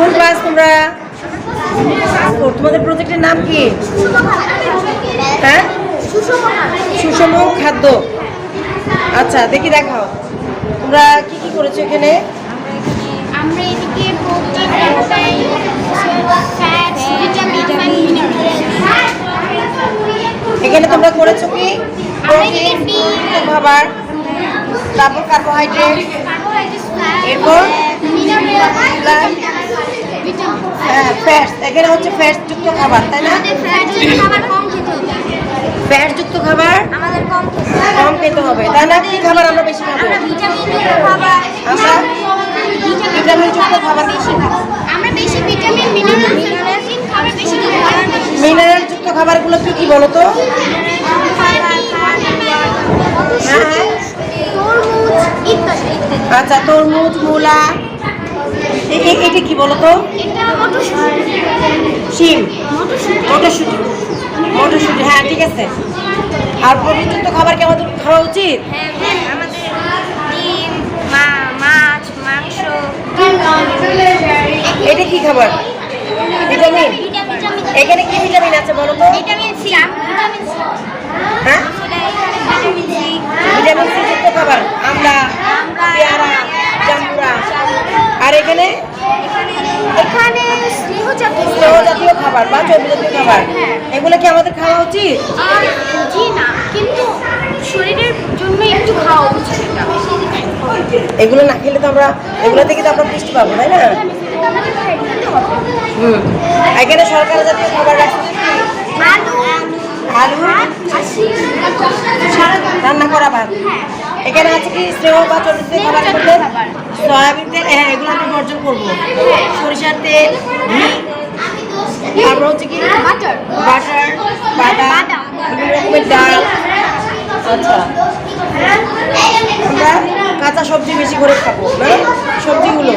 কোন ক্লাস তোমরা? তোমাদের প্রজেক্টের নাম কি? হ্যাঁ? সুষম খাদ্য। আচ্ছা দেখি দেখাও। তোমরা কি কি করেছ এখানে? আমরা এদিকে এখানে তোমরা করেছ কি? খাবার তারপর কার্বোহাইড্রেট এরপর? হ্যাঁ ফ্যাটস এখানে হচ্ছে ফ্যাটস যুক্ত খাবার তাই না? ফ্যাট যুক্ত খাবার আমাদের কম খেতে হবে। কম খেতে হবে তাই না? কি খাবার আমরা বেশি খাব? আমরা ভিটামিন যুক্ত খাবার বেশি আমরা বেশি ভিটামিন মিনারেল খাবার বেশি মিনারেল যুক্ত খাবারগুলো কি কি বলো তো? হ্যাঁ হ্যাঁ। আচ্ছা তরমুজ মূলা এটা কি বলো তো শিম। মটরশুঁটি। মটরশুঁটি। হ্যাঁ ঠিক আছে। আর প্রোটিনযুক্ত খাবার কি আমাদের খাওয়া উচিত? হ্যাঁ হ্যাঁ আমাদের ডিম মা মাছ মাংস। এটা কি খাবার? ভিটামিন। এখানে কি ভিটামিন আছে বলো তো? ভিটামিন সি হ্যাঁ? ভিটামিন সি যুক্ত খাবার আমরা পেয়ারা জাম্বুরা আর এখানে এখানে স্নেহ জাতীয় স্নেহ জাতীয় খাবার বা চর্বি জাতীয় খাবার এগুলো কি আমাদের খাওয়া উচিত? জি না কিন্তু শরীরের জন্য একটু খাওয়া উচিত এগুলো না খেলে তো আমরা এগুলো থেকে তো আমরা পুষ্টি পাবো তাই না? হুম। এখানে সরকার জাতীয় খাবার রাখছে আলু রান্না করা ভাত। এখানে আছে কি স্নেহ বা চর্বি জাতীয় খাবার করতে সয়াবিন তেল হ্যাঁ এগুলো আমরা বর্জন করব। সরিষার তেল ঘি তারপর হচ্ছে কি? বাটার বাটার বাদাম। বিভিন্ন রকমের ডাল। আচ্ছা। আমরা কাঁচা সবজি বেশি করে খাব না সবজিগুলো।